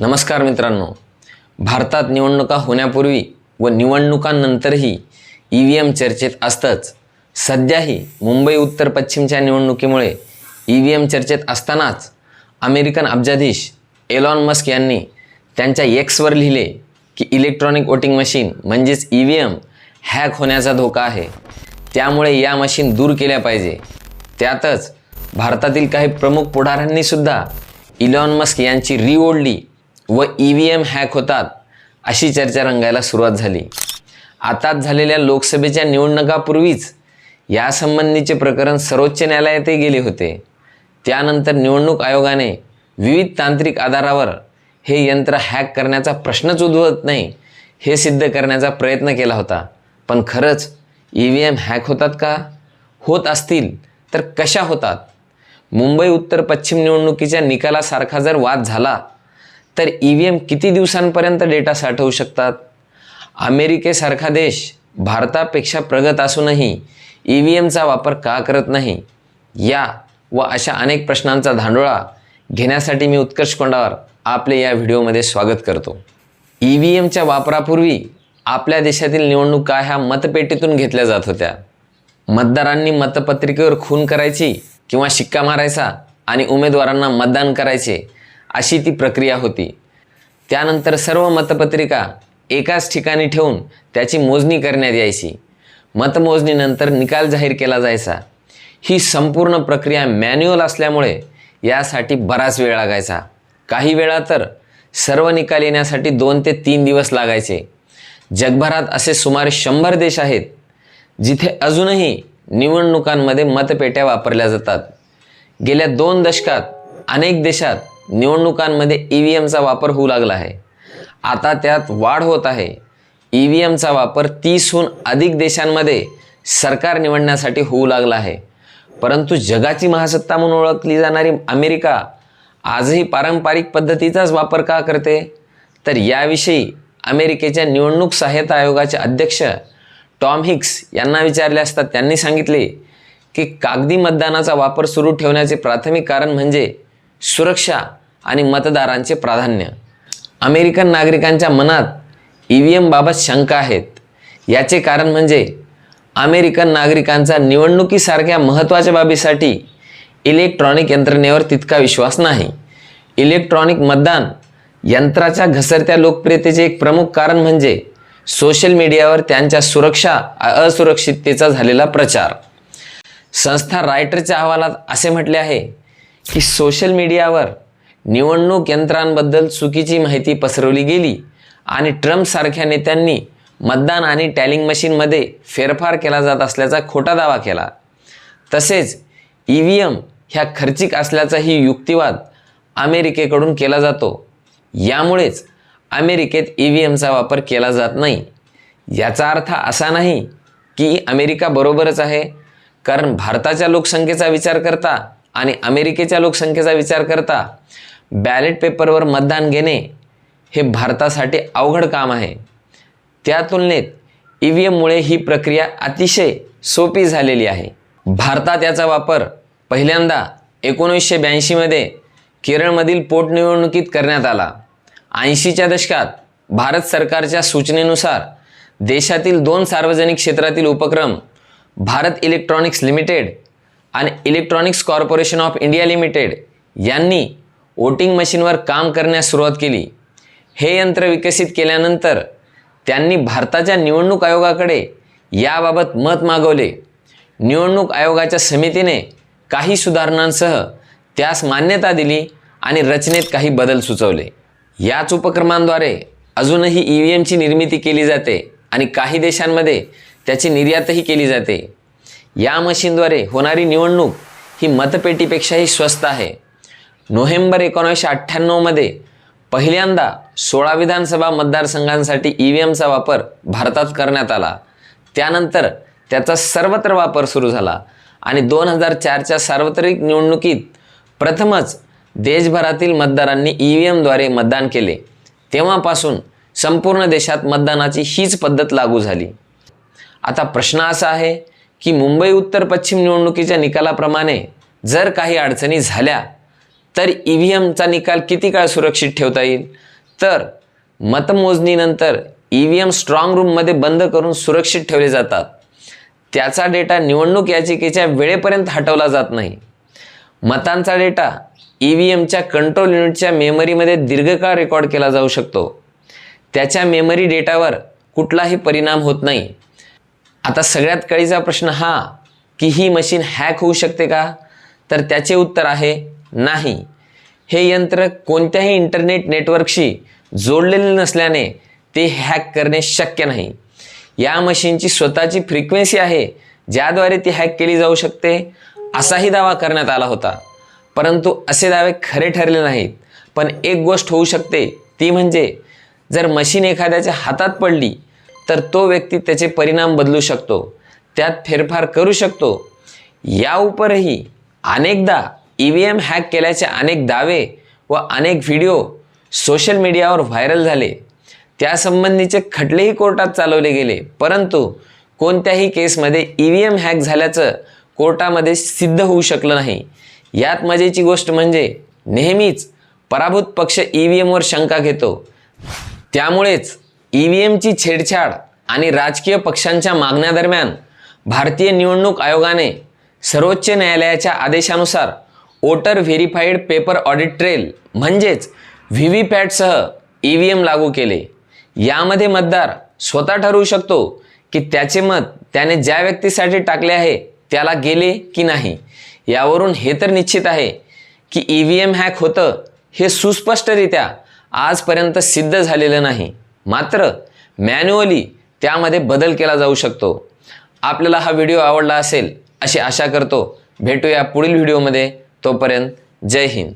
नमस्कार मित्रांनो. भारतात निवडणुका होण्यापूर्वी व निवडणुकांनंतरही ई व्ही एम चर्चेत असतंच. सध्याही मुंबई उत्तर पश्चिमच्या निवडणुकीमुळे ई व्ही एम चर्चेत असतानाच अमेरिकन अब्जाधीश एलॉन मस्क यांनी त्यांच्या एक्सवर लिहिले की इलेक्ट्रॉनिक वोटिंग मशीन म्हणजेच ई व्ही एम हॅक होण्याचा धोका आहे. त्यामुळे या मशीन दूर केल्या पाहिजे. त्यातच भारतातील काही प्रमुख पुढाऱ्यांनीसुद्धा इलॉन मस्क यांची री ओढली व ई व्ही एम हॅक होतात अशी चर्चा रंगायला सुरुवात झाली. आताच झालेल्या लोकसभेच्या निवडणुकापूर्वीच यासंबंधीचे प्रकरण सर्वोच्च न्यायालयातही गेले होते. त्यानंतर निवडणूक आयोगाने विविध तांत्रिक आधारावर हे यंत्र हॅक करण्याचा प्रश्नच उद्भवत नाही हे सिद्ध करण्याचा प्रयत्न केला होता. पण खरंच ई व्ही एम हॅक होतात का? होत असतील तर कशा होतात? मुंबई उत्तर पश्चिम निवडणुकीच्या निकालासारखा जर वाद झाला तर ई व्ही एम किती दिवसांपर्यंत डेटा साठवू शकतात? अमेरिकेसारखा देश भारतापेक्षा प्रगत असूनही ई व्ही एमचा वापर का करत नाही? या व अशा अनेक प्रश्नांचा धांडोळा घेण्यासाठी मी उत्कर्ष कोंडावर आपले या व्हिडिओमध्ये स्वागत करतो. ई व्ही एमच्या वापरापूर्वी आपल्या देशातील निवडणुका ह्या मतपेटीतून घेतल्या जात होत्या. मतदारांनी मतपत्रिकेवर खून करायची किंवा शिक्का मारायचा आणि उमेदवारांना मतदान करायचे अशी ती प्रक्रिया होती. त्यानंतर सर्व मतपत्रिका एकाच ठिकाणी ठेवून त्याची मोजणी करण्यात यायची. मतमोजणीनंतर निकाल जाहीर केला जायचा. ही संपूर्ण प्रक्रिया मॅन्युअल असल्यामुळे यासाठी बराच वेळ लागायचा. काही वेळा तर सर्व निकाल येण्यासाठी दोन ते तीन दिवस लागायचे. जगभरात असे सुमारे शंभर देश आहेत जिथे अजूनही निवडणुकांमध्ये मतपेट्या वापरल्या जातात. गेल्या दोन दशकात अनेक देशात निवडणुकांमध्ये ई व्ही एमचा वापर होऊ लागला आहे. आता त्यात वाढ होत आहे. ई व्ही एमचा वापर तीसहून अधिक देशांमध्ये सरकार निवडण्यासाठी होऊ लागला आहे. परंतु जगाची महासत्ता म्हणून ओळखली जाणारी अमेरिका आजही पारंपरिक पद्धतीचाच वापर का करते? तर याविषयी अमेरिकेच्या निवडणूक सहाय्यता आयोगाचे अध्यक्ष टॉम हिक्स यांना विचारले असता त्यांनी सांगितले की कागदी मतदानाचा वापर सुरू ठेवण्याचे प्राथमिक कारण म्हणजे सुरक्षा आणि मतदारांचे प्राधान्य. अमेरिकन नागरिकांच्या मनात ई व्ही एमबाबत शंका आहेत. याचे कारण म्हणजे अमेरिकन नागरिकांचा निवडणुकीसारख्या महत्त्वाच्या बाबीसाठी इलेक्ट्रॉनिक यंत्रणेवर तितका विश्वास नाही. इलेक्ट्रॉनिक मतदान यंत्राच्या घसरत्या लोकप्रियतेचे एक प्रमुख कारण म्हणजे सोशल मीडियावर त्यांच्या सुरक्षा असुरक्षिततेचा झालेला प्रचार. संस्था रायटरच्या अहवालात असे म्हटले आहे की सोशल मीडियावर निवडणूक यंत्रांबद्दल चुकीची माहिती पसरवली गेली आणि ट्रम्पसारख्या नेत्यांनी मतदान आणि टॅलिंग मशीनमध्ये फेरफार केला जात असल्याचा खोटा दावा केला. तसेच ई व्ही एम ह्या खर्चिक असल्याचाही युक्तिवाद अमेरिकेकडून केला जातो. यामुळेच अमेरिकेत ई व्ही एमचा वापर केला जात नाही. याचा अर्थ असा नाही की अमेरिका बरोबरच आहे कारण भारताच्या लोकसंख्येचा विचार करता आणि अमेरिकेच्या लोकसंख्येचा विचार करता बॅलेट पेपरवर मतदान घेणे हे भारतासाठी अवघड काम आहे. त्या तुलनेत ई व्ही एममुळे ही प्रक्रिया अतिशय सोपी झालेली आहे. भारतात याचा वापर पहिल्यांदा एकोणीसशे ब्याऐंशीमध्ये केरळमधील पोटनिवडणुकीत करण्यात आला. ऐंशीच्या दशकात भारत सरकारच्या सूचनेनुसार देशातील दोन सार्वजनिक क्षेत्रातील उपक्रम भारत इलेक्ट्रॉनिक्स लिमिटेड आणि electronics corporation of India limited यांनी वोटिंग मशीनवर काम करण्यास सुरुवात केली. हे यंत्र विकसित केल्यानंतर त्यांनी भारताच्या निवडणूक आयोगाकडे याबाबत मत मागवले. निवडणूक आयोगाच्या समितीने काही सुधारणांसह त्यास मान्यता दिली आणि रचनेत काही बदल सुचवले. याच उपक्रमांद्वारे अजूनही ई व्ही एमची निर्मिती केली जाते आणि काही देशांमध्ये त्याची निर्यातही केली जाते. या मशीनद्वारे होणारी निवडणूक ही मतपेटीपेक्षाही स्वस्त आहे. नोव्हेंबर एकोणीसशे अठ्ठ्याण्णवमध्ये पहिल्यांदा सोळा विधानसभा मतदारसंघांसाठी ई व्ही एमचा वापर भारतात करण्यात आला. त्यानंतर त्याचा सर्वत्र वापर सुरू झाला आणि दोन हजार चारच्या सार्वत्रिक निवडणुकीत प्रथमच देशभरातील मतदारांनी ई व्ही एमद्वारे मतदान केले. तेव्हापासून संपूर्ण देशात मतदानाची हीच पद्धत लागू झाली. आता प्रश्न असा आहे की मुंबई उत्तर पश्चिम निवडणुकीच्या निकालाप्रमाणे जर काही अडचणी झाल्या तर ई व्ही एमचा निकाल किती काळ सुरक्षित ठेवता येईल? तर मतमोजणीनंतर ई व्ही एम स्ट्रॉंग रूममध्ये बंद करून सुरक्षित ठेवले जातात. त्याचा डेटा निवडणूक याचिकेच्या वेळेपर्यंत हटवला जात नाही. मतांचा डेटा ई व्ही एमच्या कंट्रोल युनिटच्या मेमरीमध्ये दीर्घकाळ रेकॉर्ड केला जाऊ शकतो. त्याच्या मेमरी डेटावर कुठलाही परिणाम होत नाही. आता सगळ्यात कळीचा प्रश्न हा की ही मशीन हॅक होऊ शकते का? तर त्याचे उत्तर आहे नाही. हे यंत्र कोणत्याही इंटरनेट नेटवर्कशी जोडलेले नसल्याने ते हॅक करणे शक्य नाही. या मशीनची स्वतःची फ्रिक्वेन्सी आहे ज्याद्वारे ती हॅक केली जाऊ शकते असाही दावा करण्यात आला होता. परंतु असे दावे खरे ठरले नाहीत. पण एक गोष्ट होऊ शकते ती म्हणजे जर मशीन एखाद्याच्या हातात पडली तर तो व्यक्ती त्याचे परिणाम बदलू शकतो. त्यात फेरफार करू शकतो. या उपरही अनेकदा ई व्ही एम हॅक केल्याचे अनेक दावे व अनेक व्हिडिओ सोशल मीडियावर व्हायरल झाले. त्यासंबंधीचे खटलेही कोर्टात चालवले गेले. परंतु कोणत्याही केसमध्ये ई व्ही एम हॅक झाल्याचं कोर्टामध्ये सिद्ध होऊ शकलं नाही. यात मजेची गोष्ट म्हणजे नेहमीच पराभूत पक्ष ई व्ही एमवर शंका घेतो. त्यामुळेच ई व्ही एमची छेडछाड आणि राजकीय पक्षांच्या मागण्यादरम्यान भारतीय निवडणूक आयोगाने सर्वोच्च न्यायालयाच्या आदेशानुसार voter verified paper audit trail म्हणजेच व्ही व्ही पॅटसह ई व्ही एम लागू केले. यामध्ये मतदार स्वतः ठरवू शकतो की त्याचे मत त्याने ज्या व्यक्तीसाठी टाकले आहे त्याला गेले की नाही. यावरून हे तर निश्चित आहे की ई व्ही एम हॅक होतं हे सुस्पष्टरित्या आजपर्यंत सिद्ध झालेलं नाही. मात्र मॅन्युअली त्यामध्ये बदल केला जाऊ शकतो. आपल्याला हा व्हिडिओ आवडला असेल अशी आशा करतो. भेटूया पुढील व्हिडिओमध्ये. तोपर्यंत जय हिंद.